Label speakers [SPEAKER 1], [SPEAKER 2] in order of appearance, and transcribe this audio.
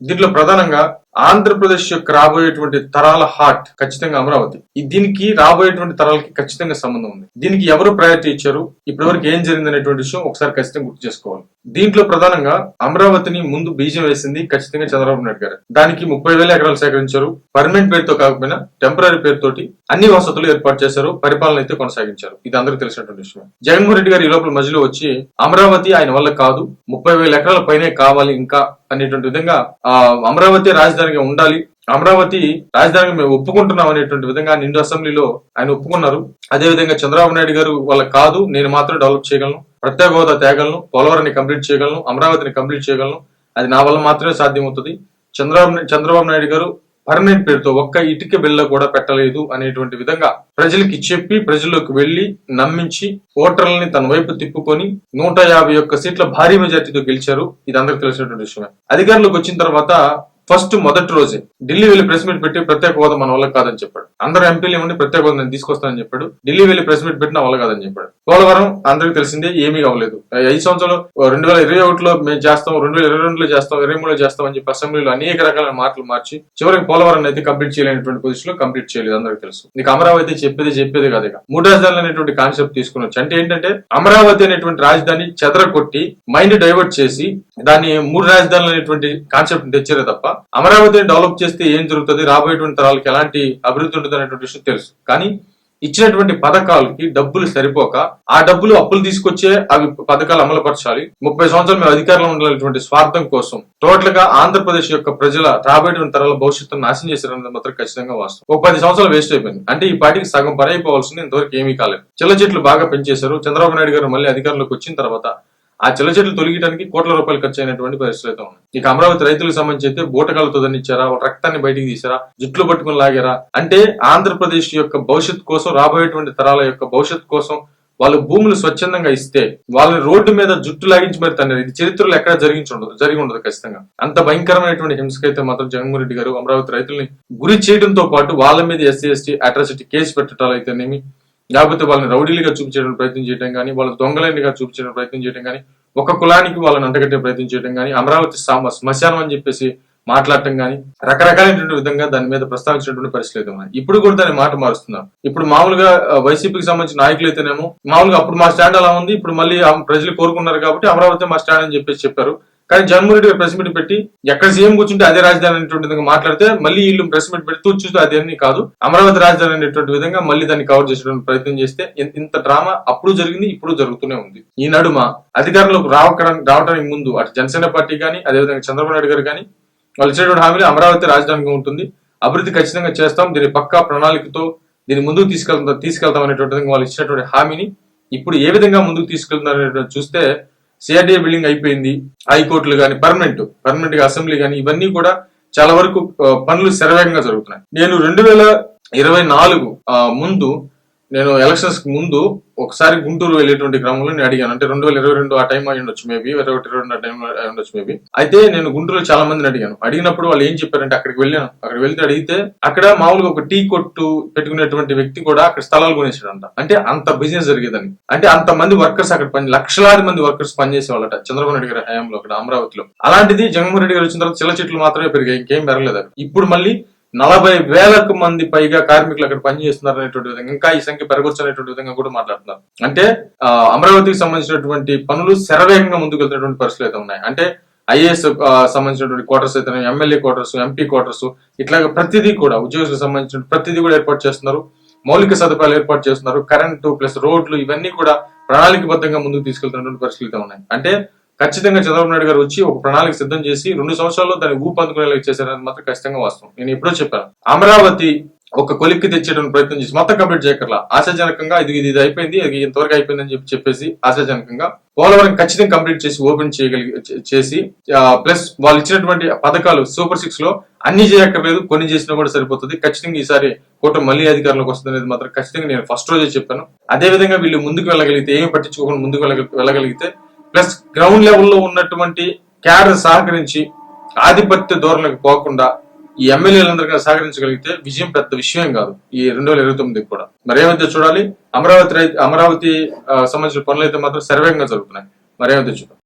[SPEAKER 1] దీంట్లో ప్రధానంగా ఆంధ్రప్రదేశ్ యొక్క రాబోయేటువంటి తరాల హార్ట్ ఖచ్చితంగా అమరావతి. దీనికి రాబోయేటువంటి తరాలకి ఖచ్చితంగా సంబంధం ఉంది. దీనికి ఎవరు ప్రయారిటీ ఇచ్చారు? ఇప్పటివరకు ఏం జరిగింది అనేటువంటి విషయం ఒకసారి ఖచ్చితంగా గుర్తు చేసుకోవాలి. దీంట్లో ప్రధానంగా అమరావతిని ముందు బీజం వేసింది ఖచ్చితంగా చంద్రబాబు నాయుడు గారు. దానికి ముప్పై వేల ఎకరాలు సేకరించారు. పర్మనెంట్ పేరుతో కాకపోయినా టెంపరీ పేరుతోటి అన్ని వసతులు ఏర్పాటు చేశారు. పరిపాలన అయితే కొనసాగించారు. ఇది అందరికీ తెలిసినటువంటి విషయం జగన్మోహన్ రెడ్డి గారు ఈ లోపల మధ్యలో వచ్చి అమరావతి ఆయన వల్ల కాదు. ముప్పై వేల ఎకరాల పైనే కావాలి ఇంకా అనేటువంటి విధంగా ఆ అమరావతి రాజధానిగా ఉండాలి. అమరావతి రాజధానిగా మేము ఒప్పుకుంటున్నాం అనేటువంటి విధంగా నిండు అసెంబ్లీలో ఆయన ఒప్పుకున్నారు. అదే విధంగా చంద్రబాబు నాయుడు గారు వాళ్ళ కాదు నేను మాత్రం డెవలప్ చేయగలను ప్రత్యేక హోదా తేగలను పోలవరాన్ని కంప్లీట్ చేయగలను అమరావతిని కంప్లీట్ చేయగలను. అది నా వల్ల మాత్రమే సాధ్యమవుతుంది. చంద్రబాబు చంద్రబాబు నాయుడు గారు పర్మనెంట్ పేరుతో ఒక్క ఇటుక బిళ్ళ కూడా పెట్టలేదు అనేటువంటి విధంగా ప్రజలకి చెప్పి ప్రజల్లోకి వెళ్ళి నమ్మించి ఓటర్లని తన వైపు తిప్పుకొని నూట యాభై ఒక్క సీట్ల భారీ మెజార్టీతో గెలిచారు. ఇది అందరికి తెలిసినటువంటి విషయమే. అధికారంలోకి వచ్చిన తర్వాత ఫస్ట్ మొదటి రోజే. ఢిల్లీ వెళ్ళి ప్రెస్ మీట్ పెట్టి ప్రత్యేక హోదా మన వల్ల కాదని చెప్పాడు. అందరు ఎంపీలు ఏమండి ప్రత్యేక హోదా నేను తీసుకొస్తానని చెప్పాడు. ఢిల్లీ వెళ్ళి ప్రెస్ మీట్ పెట్టిన వల్ల కాదని చెప్పాడు. పోలవరం అందరికి తెలిసిందే ఏమీ అవ్వలేదు ఐదు సంవత్సరాలు రెండు వేల ఇరవై ఒకటిలో మేము చేస్తాం రెండు వేల ఇరవై రెండులో చేస్తాం ఇరవై మూడులో చేస్తాం అని చెప్పి అసెంబ్లీలో అనేక రకాల మాటలు మార్చి చివరికి పోలవరం అయితే కంప్లీట్ చేయలేనటువంటి పొజిషన్లో కంప్లీట్ చేయలేదు అందరికి తెలుసు. నీకు అమరావతి చెప్పేది చెప్పేది కాదు ఇక. మూడు రాజధానులు అనేటువంటి కాన్సెప్ట్ తీసుకుని అంటే ఏంటంటే అమరావతి అనేటువంటి రాజధాని చెదరగొట్టి మైండ్ డైవర్ట్ చేసి దాన్ని మూడు రాజధానులు అనేటువంటి కాన్సెప్ట్ తెచ్చారే తప్ప అమరావతిని డెవలప్ చేస్తే ఏం జరుగుతుంది? రాబోయేటువంటి తరాలకు ఎలాంటి అభివృద్ధి ఉంటుంది అనేటువంటి విషయం తెలుసు. కానీ ఇచ్చినటువంటి పథకాలకి డబ్బులు సరిపోక ఆ డబ్బులు అప్పులు తీసుకొచ్చే అవి పథకాలు అమలుపరచాలి. ముప్పై సంవత్సరాలు మేము అధికారంలో ఉండాలనేటువంటి స్వార్థం కోసం టోటల్గా ఆంధ్రప్రదేశ్ యొక్క ప్రజల రాబోయేటువంటి తరాల భవిష్యత్తును నాశనం చేశారన్నది మాత్రం ఖచ్చితంగా వాస్తవం. ఒక పది సంవత్సరాలు వేస్ట్ అయిపోయింది. అంటే ఈ పార్టీకి సగం పని ఇంతవరకు ఏమీ కాలేదు. చిల్ల చెట్లు బాగా పెంచేశారు. చంద్రబాబు నాయుడు గారు మళ్ళీ అధికారంలోకి వచ్చిన తర్వాత ఆ చిల్ల చెట్లు తొలగించడానికి కోట్ల రూపాయలు ఖర్చు అయినటువంటి పరిస్థితులు అయితే ఉన్నాయి. ఇక అమరావతి రైతులకు సంబంధించి అయితే బూటకాలతో దండించారా రక్తాన్ని బయటికి తీసారా జుట్లు పట్టుకుని లాగారా? అంటే ఆంధ్రప్రదేశ్ యొక్క భవిష్యత్ కోసం రాబోయేటువంటి తరాల యొక్క భవిష్యత్ కోసం వాళ్ళు భూములు స్వచ్ఛందంగా ఇస్తే వాళ్ళని రోడ్డు మీద జుట్టు లాగించి మరి తన్నారు ఇది చరిత్రలో ఎక్కడ జరిగించి ఉండదు జరిగి ఉండదు ఖచ్చితంగా. అంత భయంకరమైనటువంటి హింసకైతే మాత్రం జగన్మోహన్ రెడ్డి గారు అమరావతి రైతుల్ని గురి చేయడంతో పాటు వాళ్ళ మీద ఎస్సీ ఎస్టీ అట్రాసిటీ కేసు పెట్టడాలు అయితేనేమి లేకపోతే వాళ్ళని రౌడీలుగా చూపించడం ప్రయత్నం చేయడం కానీ వాళ్ళ దొంగలైనగా చూపించడం ప్రయత్నం చేయడం కానీ ఒక కులానికి వాళ్ళని అంటగట్టే ప్రయత్నం చేయడం కానీ అమరావతి సామ- శ్మశానం అని చెప్పేసి మాట్లాడటం కానీ రకరకాలైనటువంటి విధంగా దాని మీద ప్రస్తావించినటువంటి పరిస్థితులు ఉన్నాయి ఇప్పుడు కూడా దాని మాట మారుస్తున్నాం ఇప్పుడు మామూలుగా వైసీపీకి సంబంధించిన నాయకులు అయితేనేమో మామూలుగా అప్పుడు మా స్టాండ్ అలా ఉంది ఇప్పుడు మళ్ళీ ప్రజలు కోరుకున్నారు కాబట్టి అమరావతి మా స్టాండ్ అని చెప్పేసి చెప్పారు. కానీ జగన్మోహన్ రెడ్డి ప్రెస్ మీట్ పెట్టి ఎక్కడ సీఎం కూర్చుంటే అదే రాజధాని అనేటువంటి విధంగా మాట్లాడితే మళ్ళీ వీళ్ళు ప్రెస్ మీట్ పెట్టి చూస్తూ అదేమీ కాదు. అమరావతి రాజధాని అనేటువంటి విధంగా మళ్ళీ దాన్ని కవర్ చేసేటువంటి ప్రయత్నం చేస్తే ఇంత డ్రామా అప్పుడు జరిగింది ఇప్పుడు జరుగుతూనే ఉంది. ఈ నడుమ అధికారంలోకి రావడానికి రావడానికి ముందు అటు జనసేన పార్టీ కానీ అదేవిధంగా చంద్రబాబు నాయుడు గారు కానీ వాళ్ళు ఇచ్చినటువంటి హామీలు అమరావతి రాజధానిగా ఉంటుంది. అభివృద్ధి ఖచ్చితంగా చేస్తాం దీని పక్కా ప్రణాళికతో దీన్ని ముందుకు తీసుకెళ్తాం తీసుకెళ్తాం అనేటువంటి వాళ్ళు ఇచ్చినటువంటి హామీని ఇప్పుడు ఏ విధంగా ముందుకు తీసుకెళ్తున్నారు చూస్తే సిఆర్డీఏ బిల్డింగ్ అయిపోయింది. హైకోర్టులు కానీ పర్మనెంట్ పర్మనెంట్గా అసెంబ్లీ కానీ ఇవన్నీ కూడా చాలా వరకు పనులు శరవేగంగా జరుగుతున్నాయి. నేను రెండు వేల ఇరవై నాలుగు ముందు నేను ఎలక్షన్స్కి ముందు ఒకసారి గుంటూరు వెళ్ళేటువంటి క్రమంలో నేను అడిగాను. అంటే రెండు వేల ఇరవై రెండు ఆ టైం అయి ఉండొచ్చు మేబీ ఇరవై ఒకటి ఇరవై రెండు ఆ టైం అయి ఉండొచ్చు మేబీ అయితే నేను గుంటూరులో చాలా మందిని అడిగాను. అడిగినప్పుడు వాళ్ళు ఏం చెప్పారంటే అక్కడికి వెళ్ళాను అక్కడ వెళ్తే అడిగితే అక్కడ మామూలుగా ఒక టీ కొట్టు పెట్టుకునేటువంటి వ్యక్తి కూడా అక్కడ స్థలాలు కొనేసాడంట అంటే అంత బిజినెస్ జరిగేదని. అంటే అంత మంది వర్కర్స్ అక్కడ పని లక్షలాది మంది వర్కర్స్ పనిచేసేవాళ్ళట. చంద్రబాబు నాయుడు గారి హయాంలో అక్కడ అమరావతిలో. అలాంటిది జగన్మోహన్ రెడ్డి గారు వచ్చిన తర్వాత చిల్ల చెట్లు మాత్రమే పెరిగాయి ఇంకేం పెరగలేదు ఇప్పుడు మళ్ళీ నలభై వేలకు మంది పైగా కార్మికులు అక్కడ పనిచేస్తున్నారు అనేటువంటి విధంగా ఇంకా ఈ సంఖ్య పెరగొచ్చనేటువంటి విధంగా కూడా మాట్లాడుతున్నారు. అంటే ఆ, అమరావతికి సంబంధించినటువంటి పనులు శరవేగంగా ముందుకు వెళ్తున్నటువంటి పరిస్థితులు అయితే ఉన్నాయి. అంటే ఐఏఎస్ సంబంధించినటువంటి క్వార్టర్స్ అయితే ఎమ్మెల్యే క్వార్టర్స్ ఎంపీ క్వార్టర్స్ ఇట్లాగా ప్రతిదీ కూడా ఉద్యోగులకు సంబంధించిన ప్రతిదీ కూడా ఏర్పాటు చేస్తున్నారు. మౌలిక సదుపాయాలు ఏర్పాటు చేస్తున్నారు. కరెంటు ప్లస్ రోడ్లు ఇవన్నీ కూడా ప్రణాళికబద్ధంగా ముందుకు తీసుకెళ్తున్నటువంటి పరిస్థితులు ఉన్నాయి. అంటే ఖచ్చితంగా చంద్రబాబు నాయుడు గారు వచ్చి ఒక ప్రణాళిక సిద్ధం చేసి రెండు సంవత్సరాల్లో దాన్ని ఊపందుకునేలా చేశారని మాత్రం ఖచ్చితంగా వాస్తవం. నేను ఎప్పుడో చెప్పాను. అమరావతి ఒక కొలిక్కి తెచ్చేటువంటి ప్రయత్నం చేసి మొత్తం కంప్లీట్ చేయకర్లా ఆశాజనకంగా ఇది ఇది అయిపోయింది ఇది ఇంతవరకు అయిపోయిందని చెప్పి చెప్పేసి ఆశాజనకంగా పోలవరం ఖచ్చితంగా కంప్లీట్ చేసి ఓపెన్ చేయగలిగి చేసి ప్లస్ వాళ్ళు ఇచ్చినటువంటి పథకాలు సూపర్ సిక్స్లో అన్ని చేయక్కర్లేదు కొన్ని చేసినా కూడా సరిపోతుంది. ఖచ్చితంగా ఈసారి కూటమి మళ్ళీ అధికారంలోకి వస్తుంది అనేది మాత్రం ఖచ్చితంగా నేను ఫస్ట్ రోజే చెప్పాను. అదే విధంగా వీళ్ళు ముందుకు వెళ్ళగలిగితే ఏమి పట్టించుకోకుండా ముందుకు వెళ్ళగలిగితే ప్లస్ గ్రౌండ్ లెవెల్లో ఉన్నటువంటి క్యాడర్ సహకరించి ఆధిపత్య ధోరణికి పోకుండా ఈ ఎమ్మెల్యేలందరికీ సహకరించగలిగితే విజయం పెద్ద విషయం కాదు. ఈ రెండు వేల ఇరవై తొమ్మిది కూడా. మరేమైతే చూడాలి? అమరావతి రై- అమరావతి సంబంధించిన పనులు అయితే మాత్రం శరవేగంగా జరుగుతున్నాయి. మరేమైతే చూడాలి